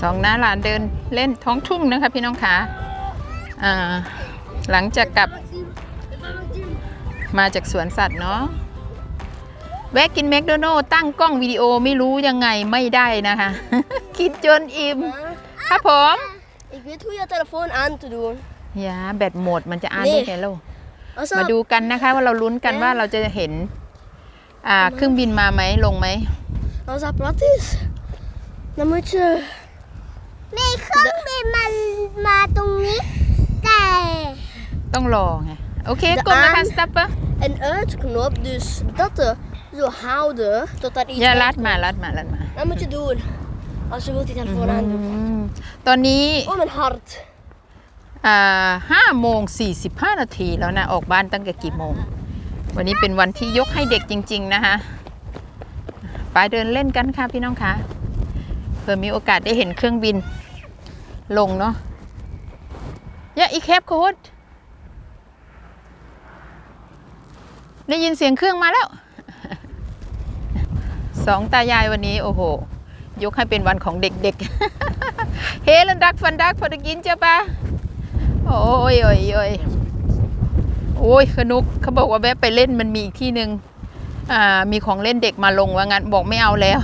สองน้าหลานเดินเล่นท้องทุ่งนะคะพี่น้องคะอ่าหลังจากกลับมาจากสวนสัตว์เนาะแวะกินแมคโดนัลล์ตั้งกล้องวิดีโอไม่รู้ยังไงไม่ได้นะคะคิดจนอิ่มครับผม Ik weet hoe je telefoon aan te doen. อย่าแบตหมดมันจะอ่านได้ไงลูก Als มา dat, ดูกันนะคะว่าเราลุ้นกันว่าเราจะเห็นอ่าเครื่องบินมาไหมลงไหม als dat plat is, dan moet je. มีเครื่องบินมามาตรงนี้ แต่ต้องรอไงโอเคกดนะคะสต็อปเปอร์ Een uitknop, dus dat er zo houden totdat iets. อย่า uit- ลัดมาลัดมาลัดมา Dat moet je doen. Als je wilt die telefoon อื aandoen. มตอนนี้ Oh, mijn hart. อ่าห้าโมงสี่สิบห้านาทีแล้วนะ ออกบ้านตั้งแต่กี่โมง วันนี้เป็นวันที่ยกให้เด็กจริง ๆ นะคะไปเดินเล่นกันค่ะพี่น้องคะเผื่อมีโอกาสได้เห็นเครื่องบิน ลงเนาะยะอีแคปโค้ดได้ยินเสียงเครื่องมาแล้ว สองตายายวันนี้ โอ้โห ยกให้เป็นวันของเด็กๆ เฮลันดักฟันดักพอดกินเจ้าปะโอ้ยโอ้ยโอ้ยโอ้ยขนุกเขาบอกว่าแวะไปเล่นมันมีอีกที่หนึ่งอ่ามีของเล่นเด็กมาลงว่างั้นบอกไม่เอาแล้ว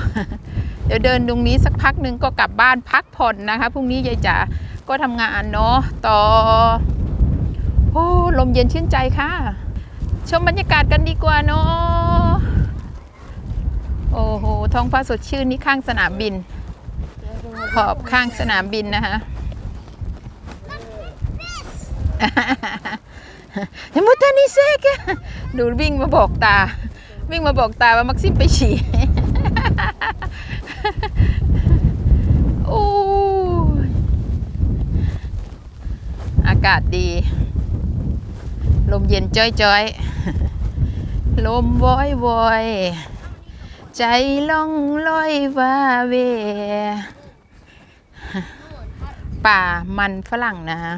เดี๋ยวเดินตรงนี้สักพักหนึ่งก็กลับบ้านพักผ่อนนะคะพรุ่งนี้ยายจ๋าก็ทำงานเนาะต่อโอ้ลมเย็นชื่นใจค่ะ ชมบรรยากาศกันดีกว่าเนาะโอ้โหท้องฟ้าสดชื่นนี่ข้างสนามบิน ขอบข้างสนามบินนะคะเฮมุตานิเซกดูวิ่งมาบอกตา วิ่งมาบอกตาว่ามักซิมไปฉี่ โอ้ยอากาศดี ลมเย็นจ้อยๆ ลมวอยวอยใจล่องลอยว่าเว ป่ามันฝรั่งนะฮะ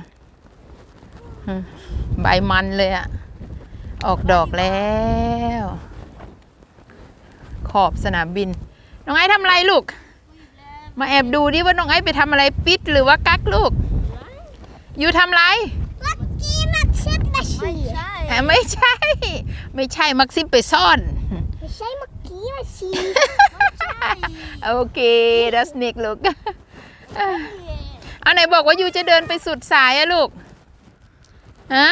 ใบมันเลยอะออกดอกแล้ว ขอบสนามบิน น้องไอ้ทำอะไรลูก มาแอบดูดิว่าน้องไอ้ไปทำอะไรปิดหรือว่ากักลูก อยู่ทำอะไรเมื่อกี้มันเช็ดมาฉี่แอบไม่ใช่ ไม่ใช่มักซิมไปซ่อน ไม่ใช่เมื่อกี้มาฉี่โอเคดัสนิกลูกเอาไหนบอกว่ายูจะเดินไปสุดสายอะลูกฮะ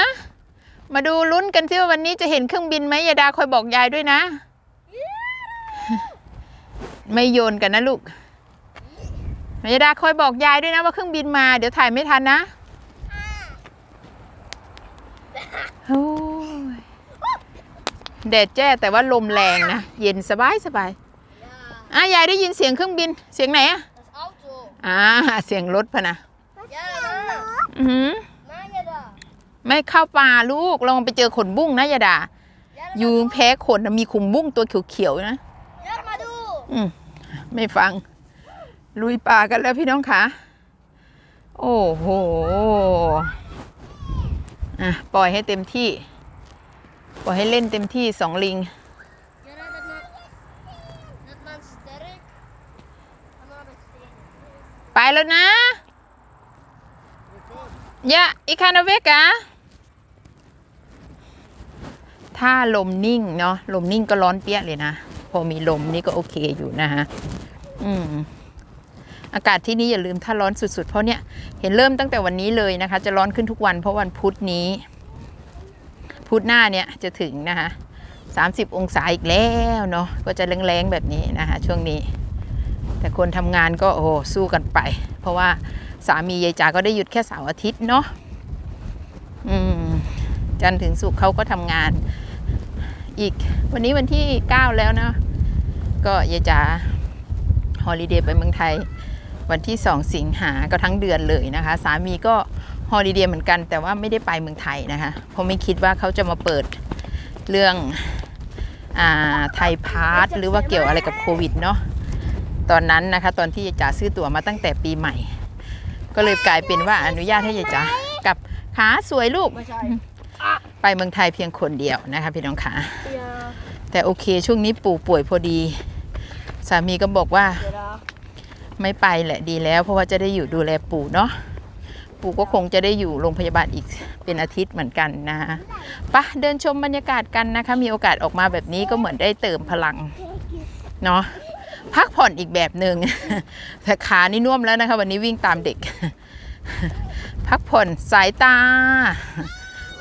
มาดูลุ้นกันที่ว่าวันนี้จะเห็นเครื่องบินไหมยาดาคอยบอกยายด้วยนะ ไม่โยนกันนะลูกยาดาคอยบอกยายด้วยนะว่าเครื่องบินมา เดี๋ยวถ่ายไม่ทันนะโอ้ยแดดแจ้แต่ว่าลมแรงนะ เย็นสบายสบายอะยายได้ยินเสียงเครื่องบิน เสียงไหนอะ Dat is auto. อ่าเสียงรถพะนะ Ja, na. อือหือ Na, ja, da. ไม่เข้าป่าลูกลองไปเจอขนบุ้งนะยาดา Ja, da. ยูแพ้ขนน่ะมีขุมบุ้งตัวเขียวๆนะ Ja, maar doe. อืมไม่ฟัง ลุยป่ากันแล้วพี่น้องคะโอ้โหอะปล่อยให้เต็มที่ ปล่อยให้เล่นเต็มที่สองลิง ไปแล้วนะยะอีคานาเวกะถ้าลมนิ่งเนาะลมนิ่งก็ร้อนเปี้ยเลยนะ อมีลมนี่ก็โอเคอยู่นะฮะอืมอากาศที่นี่อย่าลืมถ้าร้อนสุด ๆ เพราะเนี่ยเห็นเริ่มตั้งแต่วันนี้เลยนะคะ จะร้อนขึ้นทุกวันเพราะวันพุธนี้ พุธหน้าเนี่ยจะถึงนะคะ30องศาอีกแล้วเนาะก็จะแรงๆแบบนี้นะคะช่วงนี้ แต่คนทำงานก็โอ้โหสู้กันไป เพราะว่าสามียายจ๋าก็ได้หยุดแค่เสาร์อาทิตย์เนาะอืมจันถึงศุกเขาก็ทำงาน อีกวันนี้วันที่ 9 แล้วนะ ก็ยายจ๋าฮอลิเดย์ไปเมืองไทย วันที่ 2 สิงหาก็ทั้งเดือนเลยนะคะ สามีก็ฮอลิเดย์เหมือนกัน แต่ว่าไม่ได้ไปเมืองไทยนะคะ เพราะไม่คิดว่าเขาจะมาเปิดเรื่องอ่าไทยพาร์ทหรือว่าเกี่ยวอะไรกับโควิดเนาะตอนนั้นนะคะ ตอนที่ยายจ๋าซื้อตั๋วมาตั้งแต่ปีใหม่ ก็เลยกลายเป็นว่าอนุญาตให้ยายจ๋ากลับขาสวยลูก Maar zij. ไปเมืองไทยเพียงคนเดียวนะคะพี่น้องขา Ja, แต่โอเคช่วงนี้ปู่ป่วยพอดี สามีก็บอกว่าไม่ไปแหละดีแล้ว เพราะว่าจะได้อยู่ดูแลปู่เนาะปู่ก็คงจะได้อยู่โรงพยาบาลอีกเป็นอาทิตย์เหมือนกันนะปะเดินชมบรรยากาศกันนะคะ มีโอกาสออกมาแบบนี้ก็เหมือนได้เติมพลังเนาะพักผ่อนอีกแบบหนึ่งแต่ขานี่น่วมแล้วนะคะ วันนี้วิ่งตามเด็ก พักผ่อนสายตา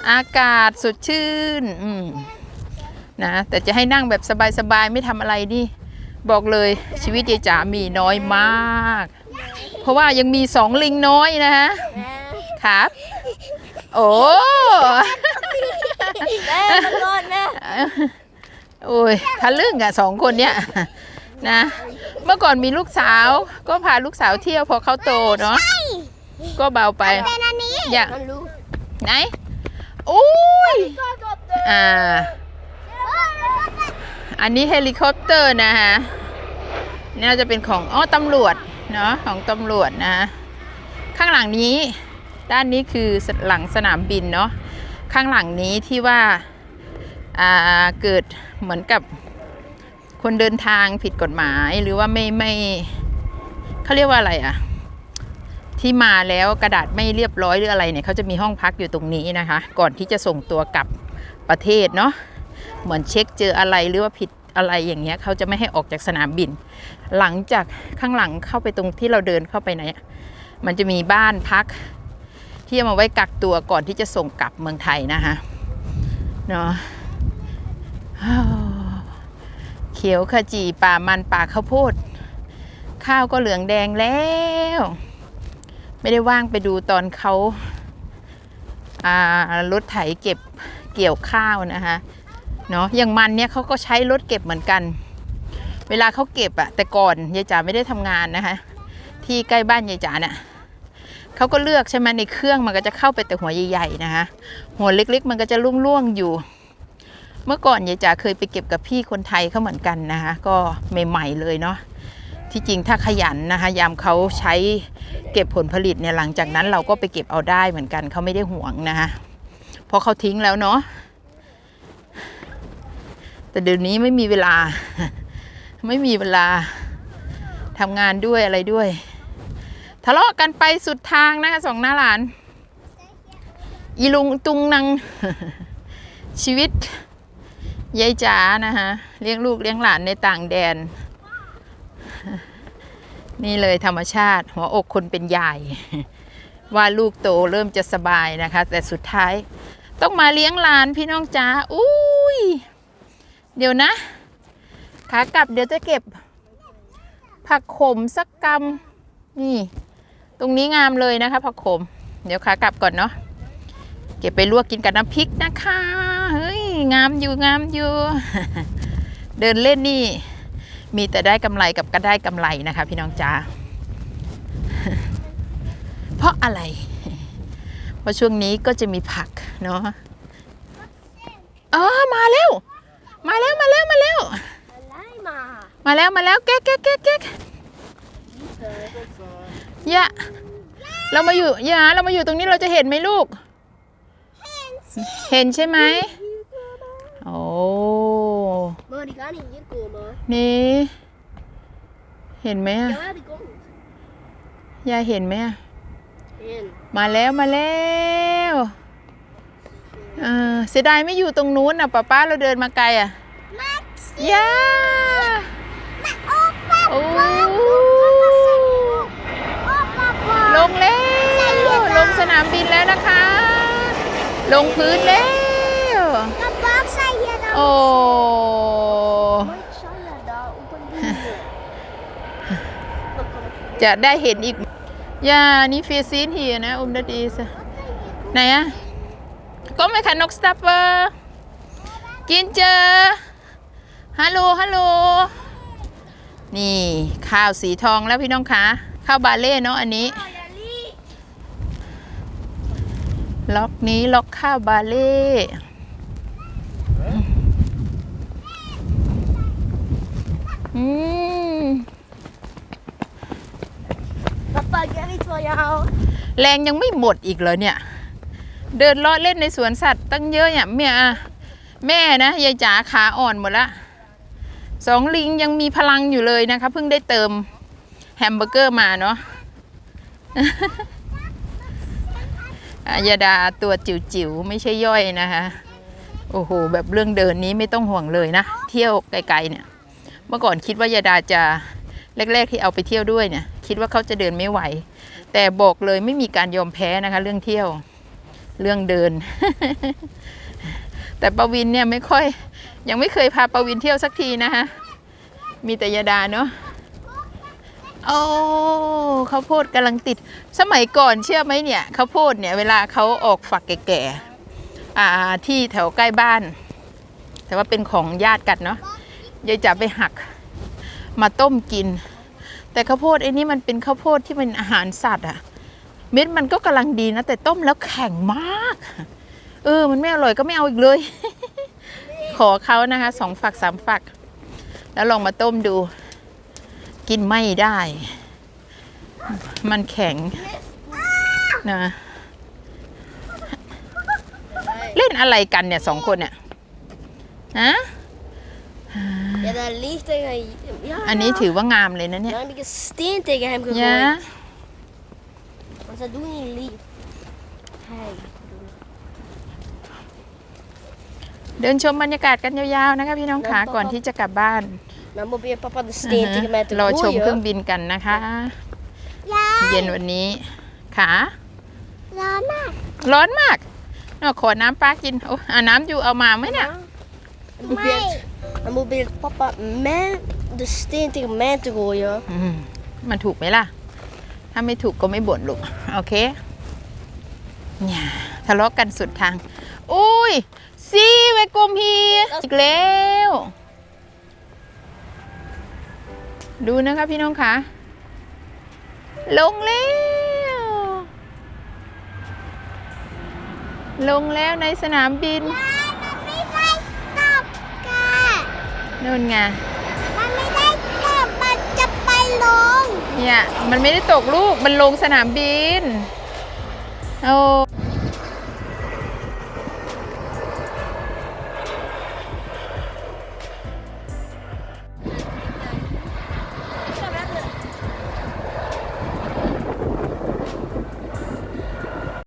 อากาศสดชื่นนะแต่จะให้นั่งแบบสบายๆไม่ทำอะไรนี่ บอกเลยชีวิตยายจ๋ามีน้อยมาก เพราะว่ายังมีสองลิงน้อยนะฮะครับ โอ้แม่มาก่อนนะโอ้ยทะลึ่งอะสองคนเนี้ยนะ เมื่อก่อนมีลูกสาว ก็พาลูกสาวเที่ยวพอเขาโตเนาะก็เบาไปเป็นอันนี้อย่ามันรู้ไหนอุ้ยก็จบเลยอ่า อันนี้เฮลิคอปเตอร์นะฮะนี่าจะเป็นของอ๋อตำรวจเนาะของตำรวจนะข้างหลังนี้ด้านนี้คือหลังสนามบินเนาะข้างหลังนี้ที่ว่าอ่าเกิดเหมือนกับคนเดินทางผิดกฎหมายหรือว่าไม่ไม่เขาเรียกว่าอะไรอะที่มาแล้วกระดาษไม่เรียบร้อยหรืออะไรเนี่ยเขาจะมีห้องพักอยู่ตรงนี้นะคะ ก่อนที่จะส่งตัวกลับประเทศเนาะ เหมือนเช็คเจออะไรหรือว่าผิดอะไรอย่างเงี้ยเขาจะไม่ให้ออกจากสนามบิน หลังจากข้างหลังเข้าไปตรงที่เราเดินเข้าไปไหนยมันจะมีบ้านพัก ที่เอามาไว้กักตัวก่อนที่จะส่งกลับเมืองไทยนะคะเนาะเขียวขจีป่ามันป่าข้าวโพด ข้าวก็เหลืองแดงแล้ว ไม่ได้ว่างไปดูตอนเขาารถไถเก็บเกี่ยวข้าวนะคะ เนาะอย่างมันเนี่ยเขาก็ใช้รถเก็บเหมือนกัน เวลาเขาเก็บอะแต่ก่อนยายจ๋าไม่ได้ทำงานนะคะ ที่ใกล้บ้านยายจ๋าเนี่ยเขาก็เลือกใช่ไหมในเครื่องมันก็จะเข้าไปแต่หัวใหญ่ๆนะคะหัวเล็กๆ มันก็จะล่วงๆอยู่ เมื่อก่อนยายจ๋าเคยไปเก็บกับพี่คนไทยเขาเหมือนกันนะคะก็ใหม่ๆเลยเนาะที่จริงถ้าขยันนะคะยามเขาใช้เก็บผลผลิตเนี่ยหลังจากนั้นเราก็ไปเก็บเอาได้เหมือนกันเขาไม่ได้ห่วงนะคะเพราะเขาทิ้งแล้วเนาะ แต่เดี๋ยวนี้ไม่มีเวลา ไม่มีเวลาทำงานด้วยอะไรด้วย ทะเลาะกันไปสุดทางนะคะสองหน้าหลาน อีลุงตุงนังชีวิตยายจ๋านะคะเลี้ยงลูกเลี้ยงหลานในต่างแดน นี่เลยธรรมชาติ หัวอกคนเป็นยาย ว่าลูกโตเริ่มจะสบายนะคะ แต่สุดท้ายต้องมาเลี้ยงหลานพี่น้องจ๋าอุ้ย เดี๋ยวนะ ขากลับเดี๋ยวจะเก็บ ผักขมสักกำนี่ ตรงนี้งามเลยนะคะ ผักขม เดี๋ยวขากลับก่อนเนาะเก็บไปลวกกินกับน้ำพริกนะคะเฮ้ยงามอยู่งามอยู่ เดินเล่นนี่ มีแต่ได้กำไรกับก็ได้กำไรนะคะ พี่น้องจ๋าเพราะอะไร เพราะช่วงนี้ก็จะมีผักเนาะอ๋อมาแล้ว มาแล้วมาแล้วมาแล้วอะไรมามาแล้วมาแล้วแก๊กแก๊กแก๊กแก๊กย่าเรามาอยู่ย่าเรามาอยู่ตรงนี้เราจะเห็นไหมลูก เห็นใช่ไหมโอ้นี่เห็นไหมอะเดี๋ยวดีกว่ายายเห็นไหมอะมาแล้วมาแล้ว เออเสียดายไม่อยู่ตรงนู้นอะป้าป้าเราเดินมาไกลอะมาสิย่ามาโอ้ป้าโอ้โอ้ป้าป้าลงแล้วลงสนามบินแล้วนะคะ ลงพื้นแล้วป้าป้าใส่ยาดองโอ้ไม่ใช่ละดาวอุปนิสัยจะได้เห็นอีกย่านี่เฟซีนเฮียนะ อุมดาดีสะไหนอะ ก็ไม่ค่ะนกสตัปเปอร์กินเจอฮัลโหลฮัลโหลนี่ข้าวสีทองแล้วพี่น้องคะข้าวบาเล่เนาะอันนี้ ล็อกนี้ล็อกข้าวบาเล่อืม Pappa, kan vi ta jag har? แรงยังไม่หมดอีกเหรอเนี่ย เดินเลาะเล่นในสวนสัตว์ตั้งเยอะเนี่ยแม่อะแม่นะยายจ๋าขาอ่อนหมดละสองลิงยังมีพลังอยู่เลยนะคะเพิ่งได้เติมแฮมเบอร์เกอร์มาเนาะยาดาตัวจิ๋วๆ ไม่ใช่ย่อยนะคะโอ้โห แบบเรื่องเดินนี้ไม่ต้องห่วงเลยนะ เที่ยวไกลๆเนี่ย เมื่อก่อนคิดว่ายาดาจะแรก ๆ ที่เอาไปเที่ยวด้วยเนี่ย คิดว่าเขาจะเดินไม่ไหว แต่บอกเลยไม่มีการยอมแพ้นะคะ เรื่องเที่ยว เรื่องเดิน แต่ปวินเนี่ยไม่ค่อย ยังไม่เคยพาปวินเที่ยวสักทีนะคะมีแต่ยาดาเนาะโอ้ข้าวโพดกำลังติด สมัยก่อนเชื่อไหมเนี่ยข้าวโพดเนี่ยเวลาเขาออกฝักแก่ๆอ่าที่แถวใกล้บ้าน แต่ว่าเป็นของญาติกันเนาะยายจะไปหักมาต้มกิน แต่ข้าวโพดไอ้นี่มันเป็นข้าวโพดที่เป็นอาหารสัตว์อะ เม็ดมันก็กำลังดีนะ แต่ต้มแล้วแข็งมาก เออ มันไม่อร่อยก็ไม่เอาอีกเลย ขอเขานะคะสองฝักสามฝัก แล้วลองมาต้มดู กินไม่ได้ มันแข็งนะเล่นอะไรกันเนี่ยสองคนเนี่ยฮะ Ja, daar ligt tegen... Ja, อันนี้ถือว่างามเลยนะเนี่ย Daar heb ik een steen tegen hem ยะ gegooid. Maar ze doen niet lief. Hey. เดินชมบรรยากาศกันยาวๆนะคะพี่น้องขาก่อนที่จะกลับบ้าน Dan probeert papa de steen tegen mij te รอชมเครื่อง gooien. บินกันนะคะยายเย็นวันนี้ขา ร้อนมากร้อนมากเอาขอน้ำป้ากินโอ้อาน้ำอยู่เอามาไหมเนี่ย Dan ไม่ probeert, dan probeert papa mij de steen tegen mij te gooien. อืมมันถูกไหมล่ะ ถ้าไม่ถูกก็ไม่บ่นลูกโอเคเนี่ยทะเลาะกันสุดทาง อุ้ยซีเวกมฮีอีกแล้ว ดูนะคะพี่น้องคะลงแล้ว ลงแล้วในสนามบินมันไม่ได้ตบกะนู่นไงมันไม่ได้ตบมันจะไปลง เนี่ย มันไม่ได้ตกลูก มันลงสนามบิน โอ้